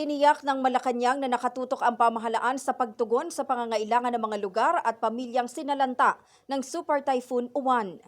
Tiniyak ng Malacanang na nakatutok ang pamahalaan sa pagtugon sa pangangailangan ng mga lugar at pamilyang sinalanta ng Super Typhoon Uwan.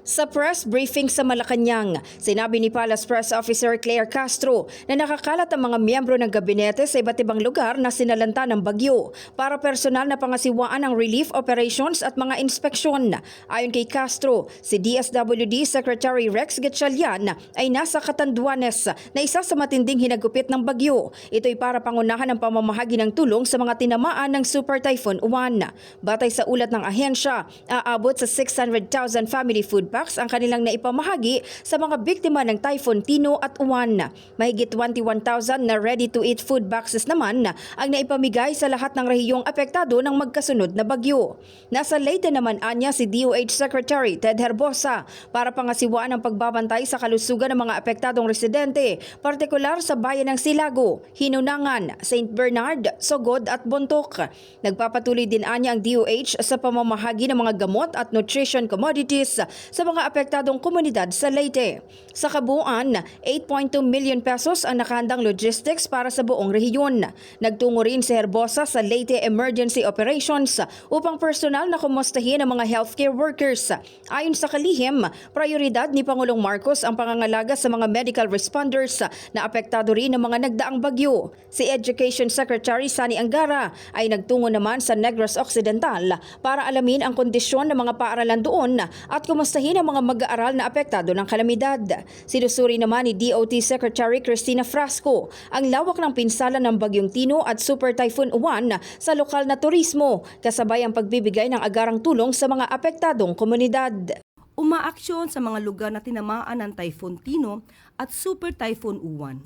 Sa press briefing sa Malacanang, sinabi ni Palace Press Officer Claire Castro na nakakalat ang mga miyembro ng gabinete sa iba't ibang lugar na sinalanta ng bagyo para personal na pangasiwaan ang relief operations at mga inspeksyon. Ayon kay Castro, si DSWD Secretary Rex Gatchalian ay nasa Katanduanes na isa sa matinding hinagupit ng bagyo. Ito'y para pangunahan ang pamamahagi ng tulong sa mga tinamaan ng Super Typhoon Uwan. Batay sa ulat ng ahensya, aabot sa 600,000 family food packs ang kanilang naipamahagi sa mga biktima ng Typhoon Tino at Uwan. Mahigit 21,000 na ready-to-eat food boxes naman ang naipamigay sa lahat ng rehiyong apektado ng magkasunod na bagyo. Nasa Leyte naman anya si DOH Secretary Ted Herbosa para pangasiwaan ang pagbabantay sa kalusugan ng mga apektadong residente, partikular sa bayan ng Silago, Hinunangan, St. Bernard, Sogod at Bontok. Nagpapatuloy din anya ang DOH sa pamamahagi ng mga gamot at nutrition commodities sa mga apektadong komunidad sa Leyte. Sa kabuuan, 8.2 million pesos ang nakahandang logistics para sa buong rehiyon. Nagtungo rin si Herbosa sa Leyte Emergency Operations upang personal na kumustahin ang mga healthcare workers. Ayon sa kalihim, prioridad ni Pangulong Marcos ang pangangalaga sa mga medical responders na apektado rin ng mga nagdaang bagyo. Si Education Secretary Sani Angara ay nagtungo naman sa Negros Occidental para alamin ang kondisyon ng mga paaralan doon at kumustahin ang mga mag-aaral na apektado ng kalamidad. Sinusuri naman ni DOT Secretary Cristina Frasco ang lawak ng pinsala ng Bagyong Tino at Super Typhoon Uwan sa lokal na turismo kasabay ang pagbibigay ng agarang tulong sa mga apektadong komunidad. umaaksyon sa mga lugar na tinamaan ng Typhoon Tino at Super Typhoon Uwan.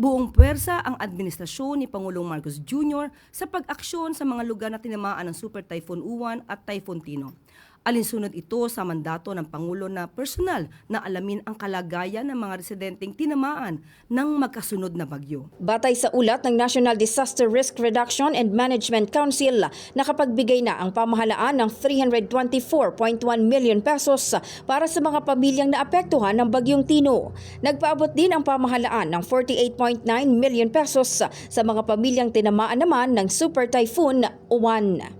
Buong puwersa ang administrasyon ni Pangulong Marcos Jr. sa pag-aksyon sa mga lugar na tinamaan ng Super Typhoon Uwan at Typhoon Tino. Alinsunod ito sa mandato ng Pangulo na personal na alamin ang kalagayan ng mga residenteng tinamaan ng magkasunod na bagyo. Batay sa ulat ng National Disaster Risk Reduction and Management Council, nakapagbigay na ang pamahalaan ng 324.1 million pesos para sa mga pamilyang naapektuhan ng Bagyong Tino. Nagpaabot din ang pamahalaan ng 48.9 million pesos sa mga pamilyang tinamaan naman ng Super Typhoon Uwan.